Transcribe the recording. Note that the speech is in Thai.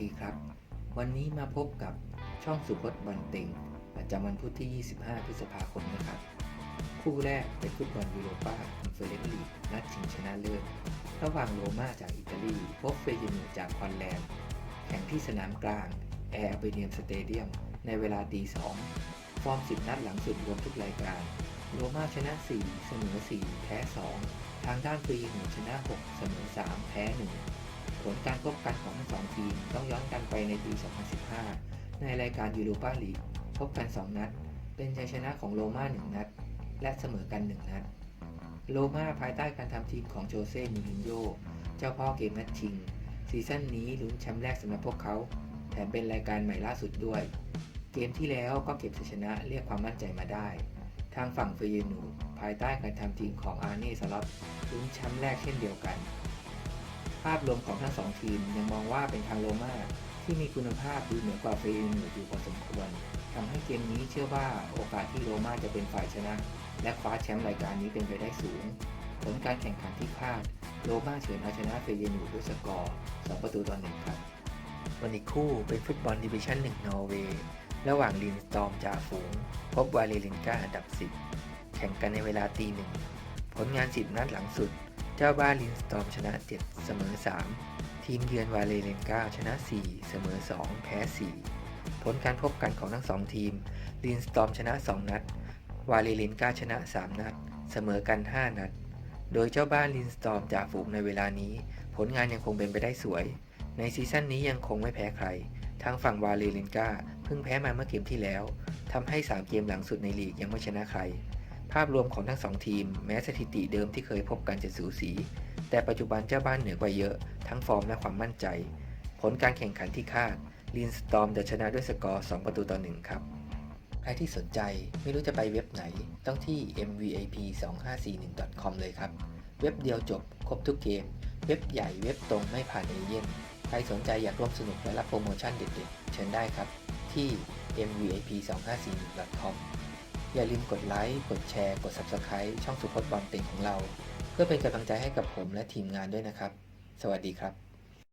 ดีครับ วันนี้มาพบกับช่องสุพจน์บอลเต็งประจำวันพุธที่ 25 พฤษภาคมนะครับ คู่แรกเป็นฟุตบอลยูโรปาคอนเฟอเรนซ์ลีกนัดชิงชนะเลิศระหว่างโรม่าจากอิตาลี พบเฟเยนูจากฮอลแลนด์ แข่งที่สนามกลางแอร์เบเนียมสเตเดียมในเวลาตีสองฟอร์ม 10 นัดหลังสุดรวมทุกรายการ โรม่าชนะ 4 เสมอ 4 แพ้ 2 ทางด้านเฟเยนูชนะ 6 เสมอ 3 แพ้ 1 ผลการพบกันของทั้งสองทีมต้องย้อนกันไปในปี 2015 ในรายการยูโรปาลีกพบกัน 2 นัด เป็นชัยชนะของโรม่า1นัด และเสมอกัน 1 นัด โรม่าภายใต้การทำทีมของโจเซ่มูรินโญ่เจ้าพ่อเกมนัดชิง ซีซั่นนี้ลุ้นแชมป์แรกสำหรับพวกเขา แถมเป็นรายการใหม่ล่าสุดด้วย เกมที่แล้วก็เก็บชัยชนะเรียกความมั่นใจมาได้ ทางฝั่งเฟยนูภายใต้การทำทีมของอาร์เน่สล็อตลุ้นแชมป์แรกเช่นเดียวกัน ภาพรวมของทั้งสองทีมยังมองว่าเป็นทางโรม่าที่มีคุณภาพดูเหนือกว่าเฟเยนูอยู่พอสมควรทำให้เกมนี้เชื่อว่าโอกาสที่โรม่าจะเป็นฝ่ายชนะ และคว้าแชมป์รายการนี้เป็นไปได้สูง ผลการแข่งขันที่คาด โรม่าเฉือนเอาชนะเฟเยนูด้วยสกอร์ 2 ประตูต่อหนึ่งครับ วันอีกคู่เป็นฟุตบอลดิวิชั่น1นอร์เวย์ระหว่างลินสตอมจ่าฝูง พบวาเลรินกาอันดับ 10 แข่งกันในเวลาตีหนึ่งผลงาน 10 นัดหลังสุด เจ้าบ้านลินสตอมชนะ 7 เสมอ 3 ทีมเยือนวาเลรินกาชนะ 4 เสมอ 2 แพ้ 4 ผลการพบกันของทั้ง 2 ทีมลินสตอมชนะ 2 นัด วาเลรินกาชนะ 3 นัด เสมอกัน 5 นัด โดยเจ้าบ้านลินสตอมจ่าฝูงในเวลานี้ ผลงานยังคงเป็นไปได้สวย ในซีซั่นนี้ยังคงไม่แพ้ใคร ทางฝั่งวาเลรินกาเพิ่งแพ้มาเมื่อเกมที่แล้วทำให้ 3 เกมหลังสุดในลีกยังไม่ชนะใคร ภาพรวมของทั้ง2ทีม แม้สถิติเดิมที่เคยพบกันจะสูสี แต่ปัจจุบันเจ้าบ้านเหนือกว่าเยอะ ทั้งฟอร์มและความมั่นใจ ผลการแข่งขันที่คาดลินสตอมจะชนะด้วยสกอร์ 2 ประตูต่อ 1 ครับ ใครที่สนใจไม่รู้จะไปเว็บไหน ต้องที่ mvip 2 5 4 1 com เลยครับ เว็บเดียวจบ ครบทุกเกม เว็บใหญ่เว็บตรงไม่ผ่านเอเย่นใครสนใจอยากร่วมสนุกและรับโปรโมชั่นเด็ดๆ เชิญได้ครับ ที่ mvip 2 5 4 1 com อย่าลืมกดไลค์ กดแชร์ กด Subscribe ช่องสุพจน์บอลเต็งของเรา เพื่อเป็นกำลังใจให้กับผมและทีมงานด้วยนะครับ สวัสดีครับ